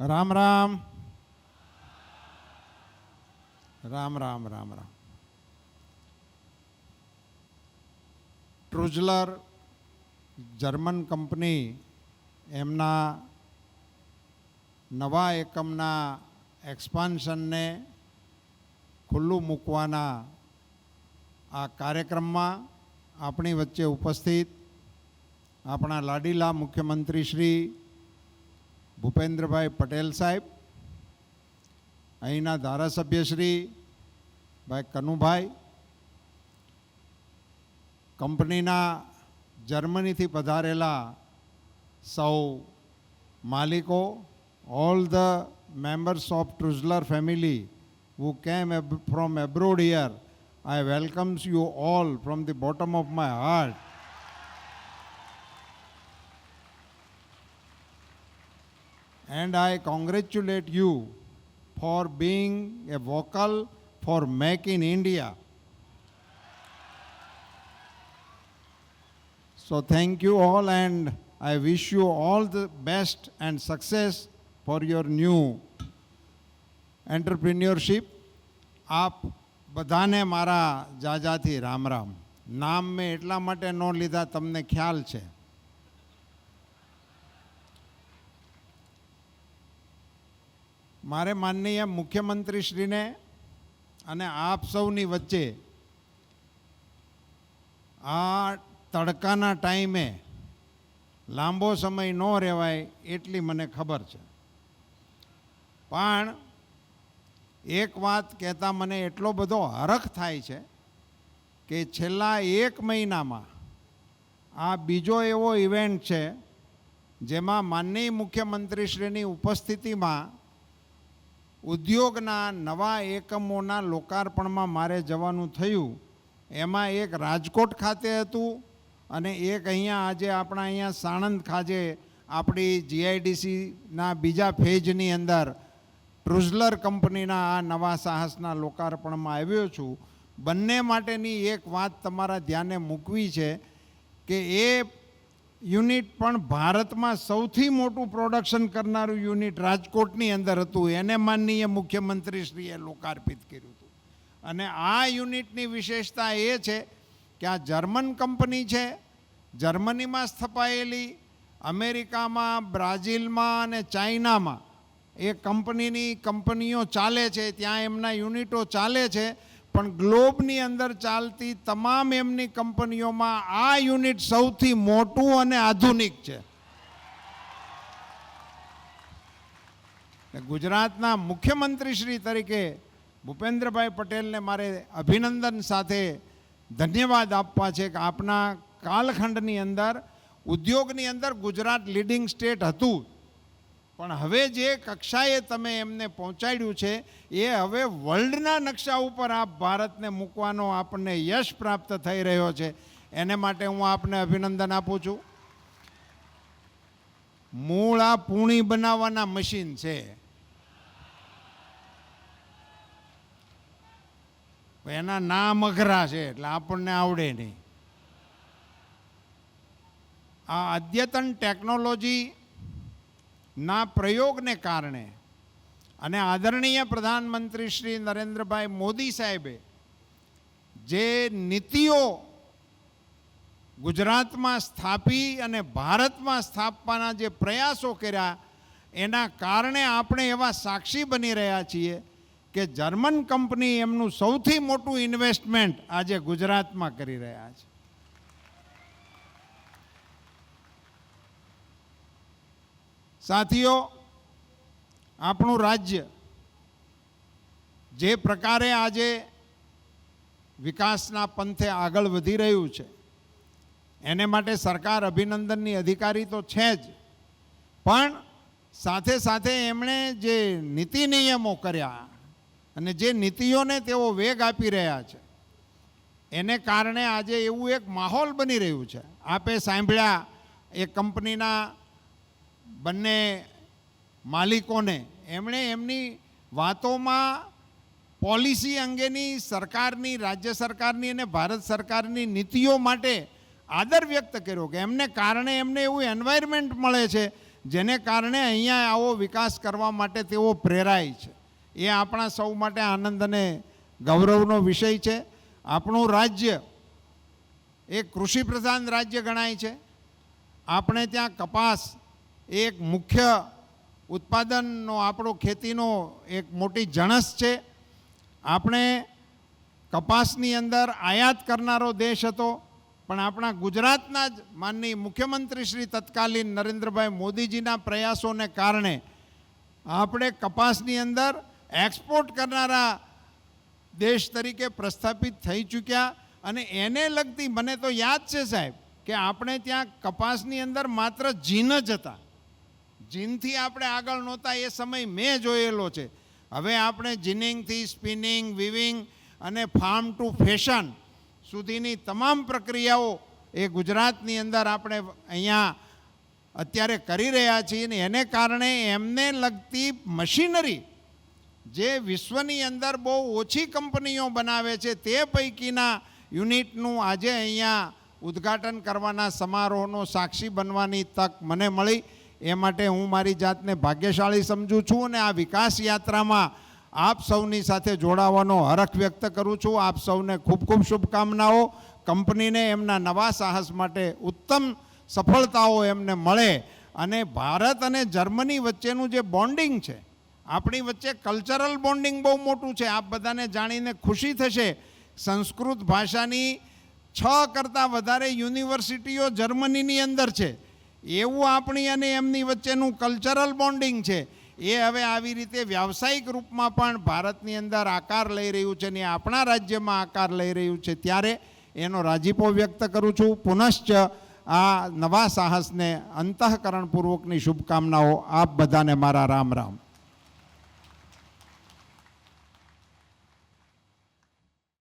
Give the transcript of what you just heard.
Ram Ram. Ram Ram Ram Ram. Trutzschler German company એમના નવા એકમના એક્સપાન્શનને ખુલ્લું મૂકવાના આ કાર્યક્રમમાં આપણી વચ્ચે ઉપસ્થિત આપણા લાડીલા મુખ્યમંત્રી શ્રી ભૂપેન્દ્રભાઈ પટેલ સાહેબ, અહીંના ધારાસભ્યશ્રી ભાઈ કનુભાઈ, કંપનીના જર્મનીથી પધારેલા સૌ માલિકો all the members of Trutzschler family who came ab- from abroad here, i welcomes you all from the bottom of my heart. And I congratulate you for being a vocal for Make in India. So thank you all and I wish you all the best and success for your new entrepreneurship આપ બધાને મારા જાજાથી રામ રામ નામ મેં એટલા માટે ન લીધા તમને ખ્યાલ છે મારે માનનીય મુખ્યમંત્રીશ્રીને અને આપ સૌની વચ્ચે આ તડકાના ટાઈમે લાંબો સમય ન રહેવાય એટલી મને ખબર છે. પણ એક વાત કહેતા મને એટલો બધો હરખ થાય છે કે છેલ્લા એક મહિનામાં આ બીજો એવો ઇવેન્ટ છે જેમાં માનનીય મુખ્યમંત્રીશ્રીની ઉપસ્થિતિમાં ઉદ્યોગના નવા એકમોના લોકાર્પણમાં મારે જવાનું થયું. એમાં એક રાજકોટ ખાતે હતું અને એક અહીંયા આજે આપણા અહીંયા સાણંદ ખાતે આપણી જીઆઈડીસીના બીજા ફેજની અંદર ટ્રુઝલર કંપનીના આ નવા સાહસના લોકાર્પણમાં આવ્યો છું. બંને માટેની એક વાત તમારા ધ્યાને મૂકવી છે કે એ યુનિટ પણ ભારતમાં સૌથી મોટું પ્રોડક્શન કરનારું યુનિટ રાજકોટની અંદર હતું. એને માનનીય મુખ્યમંત્રીશ્રીએ લોકાર્પિત કર્યું હતું. અને આ યુનિટની વિશેષતા એ છે કે આ જર્મન કંપની છે, જર્મનીમાં સ્થપાયેલી, અમેરિકામાં, બ્રાઝિલમાં અને ચાઇનામાં એ કંપનીની કંપનીઓ ચાલે છે, ત્યાં એમના યુનિટો ચાલે છે. પણ ગ્લોબની અંદર ચાલતી તમામ એમની કંપનીઓમાં આ યુનિટ સૌથી મોટું અને આધુનિક છે. ગુજરાતના મુખ્યમંત્રીશ્રી તરીકે ભૂપેન્દ્રભાઈ પટેલને મારે અભિનંદન સાથે ધન્યવાદ આપવા છે કે આપના કાલખંડની અંદર, ઉદ્યોગની અંદર ગુજરાત લીડિંગ સ્ટેટ હતું. પણ હવે જે કક્ષાએ તમે એમને પહોંચાડ્યું છે, એ હવે વર્લ્ડના નકશા ઉપર આપ ભારતને મૂકવાનો આપણને યશ પ્રાપ્ત થઈ રહ્યો છે. એને માટે હું આપને અભિનંદન આપું છું. મૂળ આ પૂણી બનાવવાના મશીન છે. એના નામ અઘરા છે, એટલે આપણને આવડે નહીં. આ અદ્યતન ટેકનોલોજી ના પ્રયોગને કારણે અને આદરણીય પ્રધાનમંત્રી શ્રી નરેન્દ્રભાઈ મોદી સાહેબે જે નીતિઓ ગુજરાતમાં સ્થાપી અને ભારતમાં સ્થાપવાના જે પ્રયાસો કર્યા, એના કારણે આપણે એવા સાક્ષી બની રહ્યા છીએ કે જર્મન કંપની એમનું સૌથી મોટું ઇન્વેસ્ટમેન્ટ આજે ગુજરાતમાં કરી રહ્યા છે. સાથીઓ, આપણું રાજ્ય જે પ્રકારે આજે વિકાસના પંથે આગળ વધી રહ્યું છે, એને માટે સરકાર અભિનંદનની અધિકારી તો છે જ. પણ સાથે સાથે એમણે જે નીતિ નિયમો કર્યા અને જે નીતિઓને તેઓ વેગ આપી રહ્યા છે, એને કારણે આજે એવું એક માહોલ બની રહ્યું છે. આપે સાંભળ્યા એ કંપનીના બંને માલિકોને એમણે એમની વાતોમાં પોલિસી અંગેની સરકારની, રાજ્ય સરકારની અને ભારત સરકારની નીતિઓ માટે આદર વ્યક્ત કર્યો કે એમને કારણે એમને એવું એન્વાયરમેન્ટ મળે છે, જેને કારણે અહીંયા આવો વિકાસ કરવા માટે તેઓ પ્રેરાય છે. એ આપણા સૌ માટે આનંદ અને ગૌરવનો વિષય છે. આપણું રાજ્ય એ કૃષિ પ્રધાન રાજ્ય ગણાય છે. આપણે ત્યાં કપાસ એક મુખ્ય ઉત્પાદનનો આપણો ખેતીનો એક મોટી જણસ છે. આપણે કપાસની અંદર આયાત કરનારો દેશ હતો, પણ આપણા ગુજરાતના જ માનનીય મુખ્યમંત્રી શ્રી તત્કાલીન નરેન્દ્રભાઈ મોદીજીના પ્રયાસોને કારણે આપણે કપાસની અંદર એક્સપોર્ટ કરનારા દેશ તરીકે પ્રસ્થાપિત થઈ ચૂક્યા અને એને લગતી મને તો યાદ છે સાહેબ કે આપણે ત્યાં કપાસની અંદર માત્ર જીન જ હતા. જીનથી આપણે આગળ નહોતા, એ સમય મેં જોયેલો છે. હવે આપણે જીનિંગથી, સ્પિનિંગ, વિવિંગ અને ફાર્મ ટુ ફેશન સુધીની તમામ પ્રક્રિયાઓ એ ગુજરાતની અંદર આપણે અહીંયા અત્યારે કરી રહ્યા છીએ ને એને કારણે એમને લગતી મશીનરી જે વિશ્વની અંદર બહુ ઓછી કંપનીઓ બનાવે છે, તે પૈકીના યુનિટનું આજે અહીંયા ઉદ્ઘાટન કરવાના સમારોહનો સાક્ષી બનવાની તક મને મળી. એ માટે હું મારી જાતને ભાગ્યશાળી સમજું છું અને આ વિકાસ યાત્રામાં આપ સૌની સાથે જોડાવાનો હરખ વ્યક્ત કરું છું. આપ સૌને ખૂબ ખૂબ શુભકામનાઓ. કંપનીને એમના નવા સાહસ માટે ઉત્તમ સફળતાઓ એમને મળે અને ભારત અને જર્મની વચ્ચેનું જે બોન્ડિંગ છે, આપણી વચ્ચે કલ્ચરલ બોન્ડિંગ બહુ મોટું છે. આપ બધાને જાણીને ખુશી થશે. સંસ્કૃત ભાષાની છ કરતાં વધારે યુનિવર્સિટીઓ જર્મનીની અંદર છે. એવું આપણી અને એમની વચ્ચેનું કલ્ચરલ બોન્ડિંગ છે. એ હવે આવી રીતે વ્યાવસાયિક રૂપમાં પણ ભારતની અંદર આકાર લઈ રહ્યું છે ને આપણા રાજ્યમાં આકાર લઈ રહ્યું છે ત્યારે એનો રાજીપો વ્યક્ત કરું છું. પુનશ્ચ આ નવા સાહસને અંતઃકરણપૂર્વકની શુભકામનાઓ આપ બધાને મારા રામ રામ.